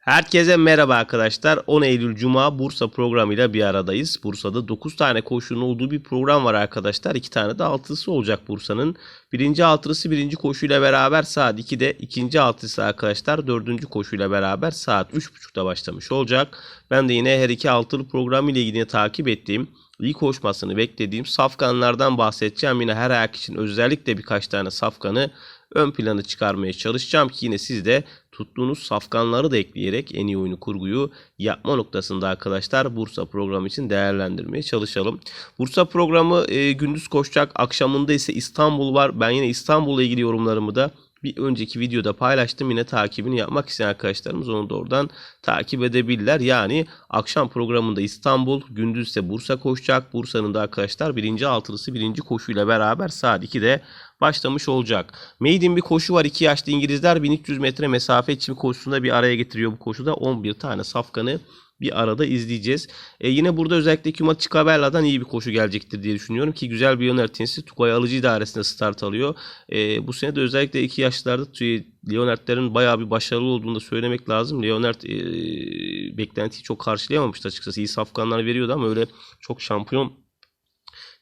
Herkese merhaba arkadaşlar. 10 Eylül Cuma Bursa programıyla bir aradayız. Bursa'da 9 tane koşunun olduğu bir program var arkadaşlar. 2 tane de altılısı olacak Bursa'nın. Birinci altılısı birinci koşuyla beraber saat 2'de, ikinci altılısı arkadaşlar dördüncü koşuyla beraber saat 3.30'da başlamış olacak. Ben de yine her iki altılı program ile ilgili takip ettiğim iyi koşmasını beklediğim safkanlardan bahsedeceğim. Yine her ayak için özellikle birkaç tane safkanı ön planı çıkarmaya çalışacağım ki yine siz de tuttuğunuz safkanları da ekleyerek en iyi oyunu kurguyu yapma noktasında arkadaşlar Bursa programı için değerlendirmeye çalışalım. Bursa programı e, gündüz koşacak akşamında ise İstanbul var. Ben yine İstanbul'la ilgili yorumlarımı da bir önceki videoda paylaştım. Yine takibini yapmak isteyen arkadaşlarımız onu da oradan takip edebilirler. Yani akşam programında İstanbul, gündüz ise Bursa koşacak. Bursa'nın da arkadaşlar birinci altılısı birinci koşuyla beraber saat 2'de başlamış olacak. Maiden bir koşu var. 2 yaşlı İngilizler 1300 metre mesafe için koşusunda bir araya getiriyor bu koşuda. 11 tane safkanı bir arada izleyeceğiz. E, yine burada özellikle Kuma Çıkabella'dan iyi bir koşu gelecektir diye düşünüyorum ki güzel bir yön tenisi Tugay Alıcı idaresinde start alıyor. E, bu sene de özellikle iki yaşlarda Leonard'lerin bayağı bir başarılı olduğunu da söylemek lazım. Leonard e, beklentiyi çok karşılayamamıştı açıkçası. İyi safkanlar veriyordu ama öyle çok şampiyon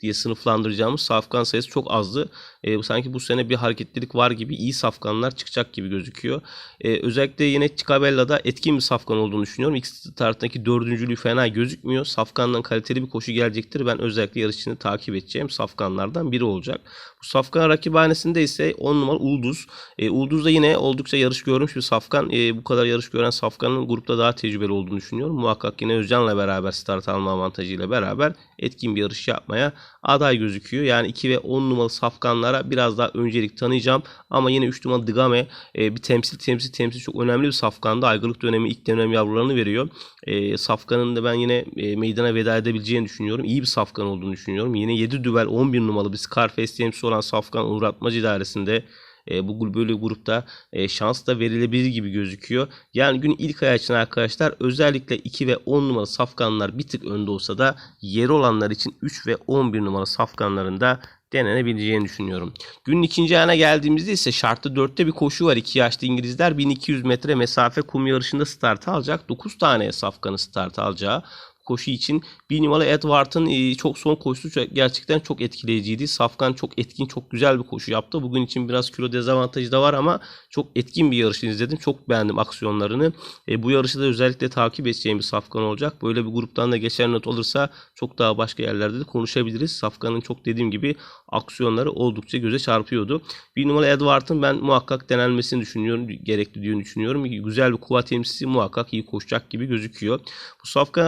diye sınıflandıracağımız safkan sayısı çok azdı. E, sanki bu sene bir hareketlilik var gibi iyi safkanlar çıkacak gibi gözüküyor. E, özellikle yine Cikabella'da etkin bir safkan olduğunu düşünüyorum. İlk starttaki dördüncülüğü fena gözükmüyor. Safkandan kaliteli bir koşu gelecektir. Ben özellikle yarışçını takip edeceğim safkanlardan biri olacak. Bu safkan rakibhanesinde ise 10 numara Ulduz. E, Ulduz da yine oldukça yarış görmüş bir safkan. E, bu kadar yarış gören safkanın grupta daha tecrübeli olduğunu düşünüyorum. Muhakkak yine Özcan'la beraber start alma avantajıyla beraber etkin bir yarış yapmaya aday gözüküyor. Yani 2 ve 10 numaralı safkanlara biraz daha öncelik tanıyacağım. Ama yine 3 numaralı Digame e, bir temsil temsil temsil çok önemli bir safkanda. Aygırlık dönemi ilk dönem yavrularını veriyor. E, safkanın da ben yine e, meydana veda edebileceğini düşünüyorum. İyi bir safkan olduğunu düşünüyorum. Yine 7 düvel 11 numaralı bir Scarface temsil olan safkan Uğur Atmacı idaresinde e, bu böyle grupta e, şans da verilebilir gibi gözüküyor. Yani gün ilk ay için arkadaşlar özellikle 2 ve 10 numaralı safkanlar bir tık önde olsa da yeri olanlar için 3 ve 11 numaralı safkanlarında denenebileceğini düşünüyorum. Günün ikinci ayına geldiğimizde ise şartlı 4'te bir koşu var. 2 yaşlı İngilizler 1200 metre mesafe kum yarışında start alacak. 9 tane safkanı start alacağı koşu için bir numaralı Edward'ın e, çok son koşusu gerçekten çok etkileyiciydi. Safkan çok etkin, çok güzel bir koşu yaptı. Bugün için biraz kilo dezavantajı da var ama çok etkin bir yarış izledim. Çok beğendim aksiyonlarını. E, bu yarışı da özellikle takip edeceğim bir Safkan olacak. Böyle bir gruptan da geçer not olursa çok daha başka yerlerde de konuşabiliriz. Safkan'ın çok dediğim gibi aksiyonları oldukça göze çarpıyordu. Bir numaralı Edward'ın ben muhakkak denenmesini düşünüyorum. Gerekli diye düşünüyorum. Güzel bir kuva temsilcisi muhakkak iyi koşacak gibi gözüküyor. Bu Safkan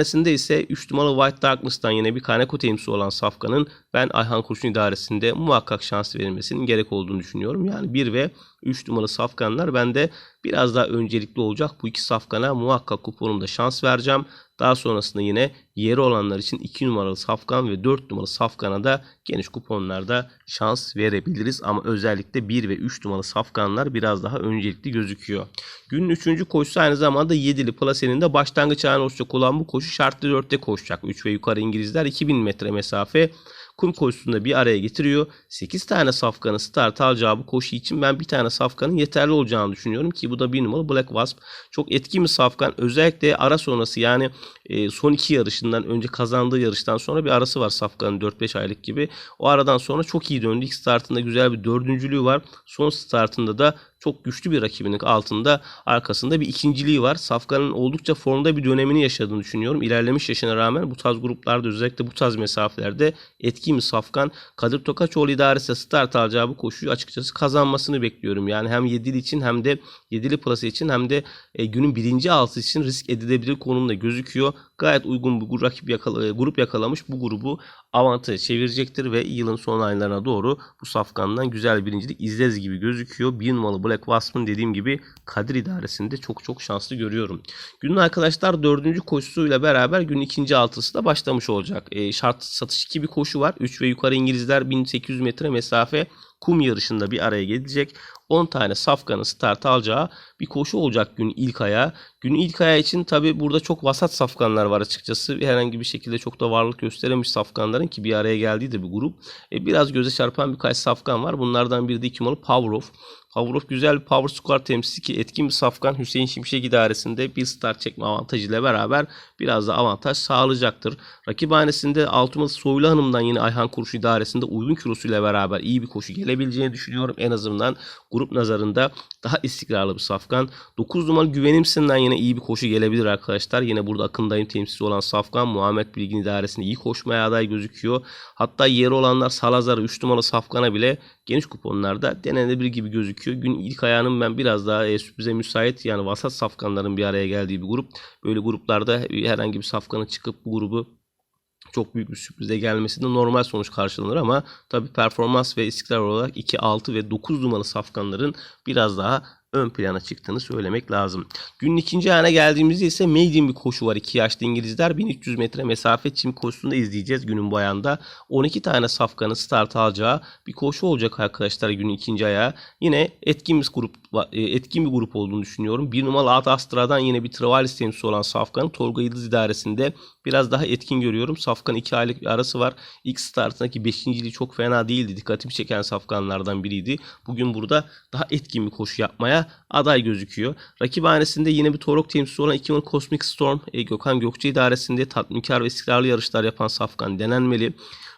rakibhanesinde ise 3 numaralı White Darkness'tan yine bir Kaneko temsilcisi olan Safkan'ın ben Ayhan Kurşun idaresinde muhakkak şans verilmesinin gerek olduğunu düşünüyorum. Yani 1 ve 3 numaralı safkanlar bende biraz daha öncelikli olacak. Bu iki safkana muhakkak kuponumda şans vereceğim. Daha sonrasında yine yeri olanlar için 2 numaralı safkan ve 4 numaralı safkana da geniş kuponlarda şans verebiliriz. Ama özellikle 1 ve 3 numaralı safkanlar biraz daha öncelikli gözüküyor. Günün 3. koşusu aynı zamanda 7'li plasenin de başlangıç ayağına olacak olan bu koşu şartlı 4'te koşacak. 3 ve yukarı İngilizler 2000 metre mesafe kum koşusunda bir araya getiriyor. 8 tane safkanı start alacağı bu koşu için ben bir tane safkanın yeterli olacağını düşünüyorum ki bu da bir numaralı Black Wasp. Çok etkin bir safkan. Özellikle ara sonrası yani e, son iki yarışından önce kazandığı yarıştan sonra bir arası var safkanın 4-5 aylık gibi. O aradan sonra çok iyi döndü. İlk startında güzel bir dördüncülüğü var. Son startında da çok güçlü bir rakibinin altında arkasında bir ikinciliği var. Safkan'ın oldukça formda bir dönemini yaşadığını düşünüyorum. İlerlemiş yaşına rağmen bu tarz gruplarda özellikle bu tarz mesafelerde etkin bir Safkan. Kadir Tokaçoğlu idaresi start alacağı bu koşuyu açıkçası kazanmasını bekliyorum. Yani hem 7'li için hem de 7'li plası için hem de e, günün birinci altı için risk edilebilir konumda gözüküyor. Gayet uygun bir rakip yakala, e, grup yakalamış. Bu grubu avantajı çevirecektir ve yılın son aylarına doğru bu safkandan güzel birincilik izleriz gibi gözüküyor. Bir numaralı Black Wasp'ın dediğim gibi Kadir idaresinde çok çok şanslı görüyorum. Günün arkadaşlar dördüncü koşusuyla beraber günün ikinci altısı da başlamış olacak. E, şart satış 2 bir koşu var. 3 ve yukarı İngilizler 1800 metre mesafe kum yarışında bir araya gelecek. 10 tane safkanın start alacağı bir koşu olacak gün ilk aya. Gün ilk aya için tabi burada çok vasat safkanlar var açıkçası. Herhangi bir şekilde çok da varlık gösteremiş safkanların ki bir araya geldiği de bir grup. E, biraz göze çarpan birkaç safkan var. Bunlardan biri de 2 numaralı Power of. Pavlov güzel bir power squad temsilcisi ki etkin bir safkan Hüseyin Şimşek idaresinde bir start çekme avantajıyla beraber biraz da avantaj sağlayacaktır. Rakiphanesinde Altımalı Soylu Hanım'dan yine Ayhan Kuruş idaresinde uygun kilosuyla beraber iyi bir koşu gelebileceğini düşünüyorum. En azından grup nazarında daha istikrarlı bir safkan. 9 numaralı Güvenimsin'den yine iyi bir koşu gelebilir arkadaşlar. Yine burada akındayım temsilcisi olan safkan Muhammed Bilgin idaresinde iyi koşmaya aday gözüküyor. Hatta yeri olanlar Salazar'ı 3 numaralı safkana bile geniş kuponlarda denenebilir gibi gözüküyor. Gün ilk ayağının ben biraz daha e, sürprize müsait yani vasat safkanların bir araya geldiği bir grup. Böyle gruplarda herhangi bir safkanın çıkıp bu grubu çok büyük bir sürprize gelmesi de normal sonuç karşılanır ama tabi performans ve istikrar olarak 2, 6 ve 9 numaralı safkanların biraz daha ön plana çıktığını söylemek lazım. Günün ikinci ayağına geldiğimizde ise maiden bir koşu var. 2 yaşlı İngilizler 1300 metre mesafe çim koşusunda izleyeceğiz günün bu ayağında. 12 tane safkanın start alacağı bir koşu olacak arkadaşlar günün ikinci ayağı. Yine etkin bir grup e, etkin bir grup olduğunu düşünüyorum. Bir numaralı Ad Astra'dan yine bir Travalis temsilcisi olan Safkan'ın Tolga Yıldız idaresinde biraz daha etkin görüyorum. Safkan 2 aylık bir arası var. İlk startındaki 5. yılı çok fena değildi. Dikkatimi çeken Safkanlardan biriydi. Bugün burada daha etkin bir koşu yapmaya aday gözüküyor. Rakiphanesinde yine bir Torok temsilcisi olan 2 numaralı Cosmic Storm e, Gökhan Gökçe idaresinde tatminkar ve istikrarlı yarışlar yapan Safkan denenmeli.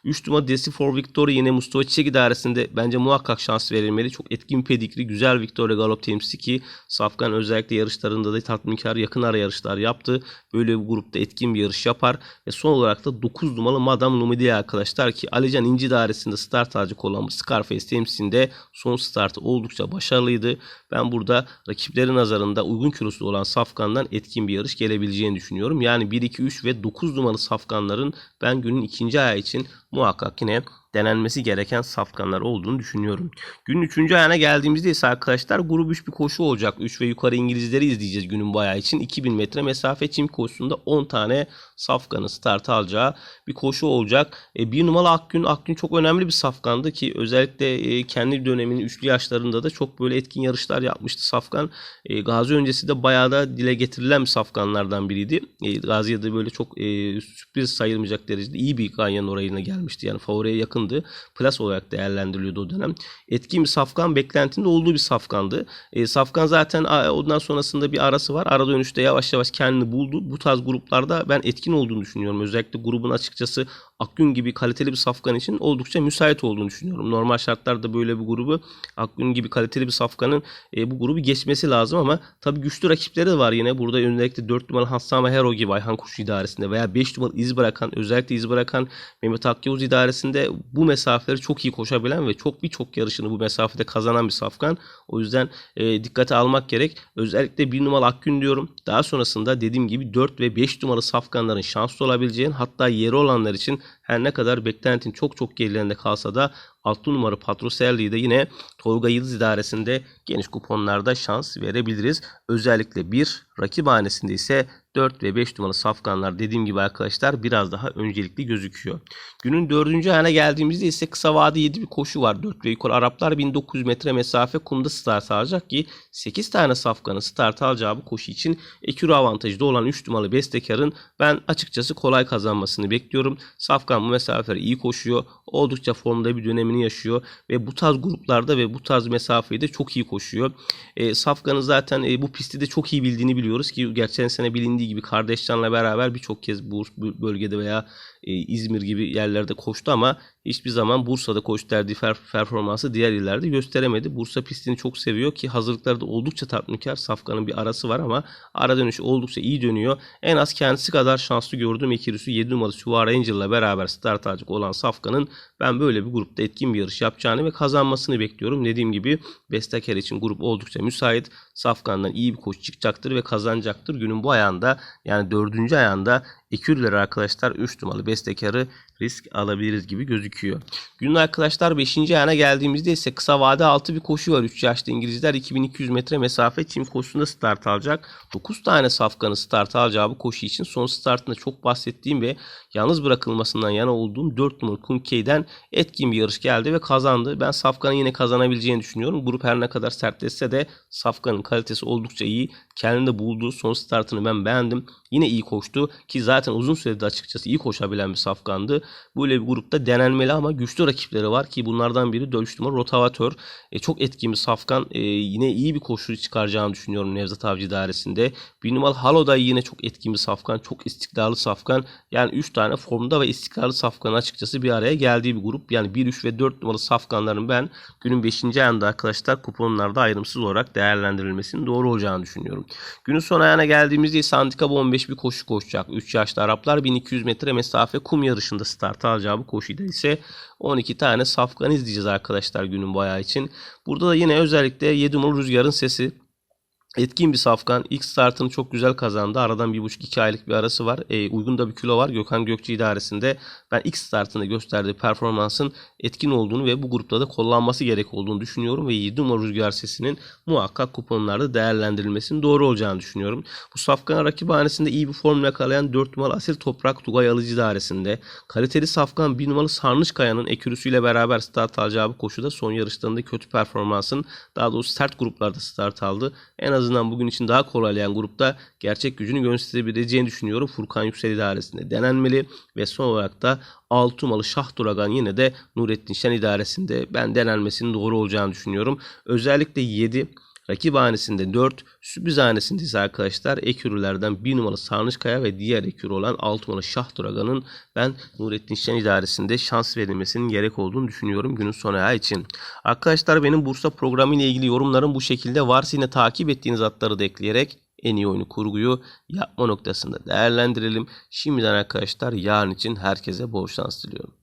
3 numara Desi for Victoria yine Mustafa Çiçek idaresinde bence muhakkak şans verilmeli. Çok etkin pedikri, güzel Victoria Galop temsilcisi ki Safkan özellikle yarışlarında da tatminkar yakın ara yarışlar yaptı. Böyle bir grupta etkin bir yarış yapar. Ve son olarak da 9 numaralı Madame Numidia arkadaşlar ki Alican İnci idaresinde start alacak olan bu Scarface temsilcisinde son startı oldukça başarılıydı. Ben burada rakiplerin nazarında uygun kilosu olan Safkan'dan etkin bir yarış gelebileceğini düşünüyorum. Yani 1, 2, 3 ve 9 numaralı Safkanların ben günün ikinci ayağı için muhakkak yine denenmesi gereken safkanlar olduğunu düşünüyorum. Günün 3. ayağına geldiğimizde ise arkadaşlar grup 3 bir koşu olacak. 3 ve yukarı İngilizleri izleyeceğiz günün bu ayağı için. 2000 metre mesafe çim koşusunda 10 tane safkanı start alacağı bir koşu olacak. E, bir numaralı Akgün. Akgün çok önemli bir safkandı ki özellikle e, kendi döneminin üçlü yaşlarında da çok böyle etkin yarışlar yapmıştı safkan. E, Gazi öncesi de bayağı da dile getirilen bir safkanlardan biriydi. E, Gazi'ye de böyle çok e, sürpriz sayılmayacak derecede iyi bir Ganyan orayına gelmişti. Yani favoriye yakındı. Plus olarak değerlendiriliyordu o dönem. Etkin bir safkan beklentinde olduğu bir safkandı. E, safkan zaten ondan sonrasında bir arası var. Ara dönüşte yavaş yavaş kendini buldu. Bu tarz gruplarda ben etkin olduğunu düşünüyorum. Özellikle grubun açıkçası Akgün gibi kaliteli bir safkan için oldukça müsait olduğunu düşünüyorum. Normal şartlarda böyle bir grubu Akgün gibi kaliteli bir safkanın e, bu grubu geçmesi lazım ama tabi güçlü rakipleri de var yine. Burada özellikle 4 numaralı Hassama Hero gibi Ayhan Kuşu idaresinde veya 5 numaralı iz bırakan özellikle iz bırakan Mehmet Akyavuz idaresinde bu mesafeleri çok iyi koşabilen ve çok birçok yarışını bu mesafede kazanan bir safkan. O yüzden e, dikkate almak gerek. Özellikle 1 numaralı Akgün diyorum. Daha sonrasında dediğim gibi 4 ve 5 numaralı safkanların şanslı olabileceğini hatta yeri olanlar için her ne kadar beklentin çok çok gerilerinde kalsa da 6 numara Patroselli'yi de yine Tolga Yıldız idaresinde geniş kuponlarda şans verebiliriz. Özellikle bir rakip hanesinde ise 4 ve 5 numaralı safkanlar dediğim gibi arkadaşlar biraz daha öncelikli gözüküyor. Günün 4. ayağına geldiğimizde ise kısa vade 7 bir koşu var. 4 ve yukarı Araplar 1900 metre mesafe kumda start alacak ki 8 tane safkanın start alacağı bu koşu için ekürü avantajı olan 3 numaralı Bestekar'ın ben açıkçası kolay kazanmasını bekliyorum. Safkan bu mesafeleri iyi koşuyor. Oldukça formda bir dönemini yaşıyor ve bu tarz gruplarda ve bu tarz mesafeyi de çok iyi koşuyor. E, Safkan'ın zaten e, bu pisti de çok iyi bildiğini biliyoruz ki geçen sene bilindiği gibi kardeşcanla beraber birçok kez bu bölgede veya e, İzmir gibi yerlerde koştu ama hiçbir zaman Bursa'da koşturduğu performansı diğer illerde gösteremedi. Bursa pistini çok seviyor ki hazırlıklarda oldukça tatminkar. Safkan'ın bir arası var ama ara dönüşü oldukça iyi dönüyor. En az kendisi kadar şanslı gördüğüm Ekirüsü 7 numaralı Suvar ile beraber start alacak olan Safkan'ın ben böyle bir grupta etkin bir yarış yapacağını ve kazanmasını bekliyorum. Dediğim gibi Besteker için grup oldukça müsait. Safkan'dan iyi bir koşu çıkacaktır ve kazanacaktır. Günün bu ayağında yani dördüncü ayağında Ekürler arkadaşlar 3 numaralı bestekarı risk alabiliriz gibi gözüküyor. Günün arkadaşlar 5. ayağına geldiğimizde ise kısa vade altı bir koşu var. 3 yaşlı İngilizler 2200 metre mesafe çim koşusunda start alacak. 9 tane safkanı start alacağı bu koşu için son startında çok bahsettiğim ve yalnız bırakılmasından yana olduğum 4 numaralı Kunkey'den etkin bir yarış geldi ve kazandı. Ben safkanın yine kazanabileceğini düşünüyorum. Grup her ne kadar sertleşse de Safkan'ın kalitesi oldukça iyi. Kendinde bulduğu son startını ben beğendim. Yine iyi koştu ki zaten uzun süredir açıkçası iyi koşabilen bir Safkan'dı. Böyle bir grupta denenmeli ama güçlü rakipleri var ki bunlardan biri 4 numara Rotavatör. E, çok etkin bir Safkan. E, yine iyi bir koşu çıkaracağını düşünüyorum Nevzat Avcı idaresinde. Bir numaralı Halo da yine çok etkin bir Safkan. Çok istikrarlı Safkan. Yani 3 tane formda ve istikrarlı Safkan açıkçası bir araya geldiği bir grup. Yani 1, 3 ve 4 numaralı Safkanların ben günün 5. ayında arkadaşlar kuponlarda ayrımsız olarak değerlendirilmesinin doğru olacağını düşünüyorum. Günün son ayağına geldiğimizde ise handikap 15 bir koşu koşacak. 3 yaşlı Araplar 1200 metre mesafe kum yarışında start alacağı bu koşuda ise 12 tane safkan izleyeceğiz arkadaşlar günün bayağı için. Burada da yine özellikle 7 numaralı Rüzgar'ın sesi Etkin bir safkan. İlk startını çok güzel kazandı. Aradan 1,5-2 aylık bir arası var. E, uygun da bir kilo var. Gökhan Gökçe idaresinde ben ilk startında gösterdiği performansın etkin olduğunu ve bu grupta da kullanması gerek olduğunu düşünüyorum. Ve 7 numara rüzgar sesinin muhakkak kuponlarda değerlendirilmesinin doğru olacağını düşünüyorum. Bu safkan rakibhanesinde iyi bir form yakalayan 4 numaralı Asil Toprak Tugay Alıcı idaresinde. Kaliteli safkan 1 numaralı Sarnıç Kaya'nın ekürüsüyle beraber start alacağı bu koşuda son yarışlarında kötü performansın daha doğrusu sert gruplarda start aldı. En azından bugün için daha kolaylayan grupta gerçek gücünü gösterebileceğini düşünüyorum. Furkan Yüksel idaresinde denenmeli ve son olarak da Altumalı Şah Duragan yine de Nurettin Şen idaresinde ben denenmesinin doğru olacağını düşünüyorum. Özellikle 7 Rakip hanesinde 4, sürpriz hanesinde ise arkadaşlar ekürülerden 1 numaralı Sarnıçkaya ve diğer ekürü olan 6 numaralı Şah Duragan'ın ben Nurettin Şen idaresinde şans verilmesinin gerek olduğunu düşünüyorum günün son ayağı için. Arkadaşlar benim Bursa programı ile ilgili yorumlarım bu şekilde. Varsa yine takip ettiğiniz atları da ekleyerek en iyi oyunu kurguyu yapma noktasında değerlendirelim. Şimdiden arkadaşlar yarın için herkese bol şans diliyorum.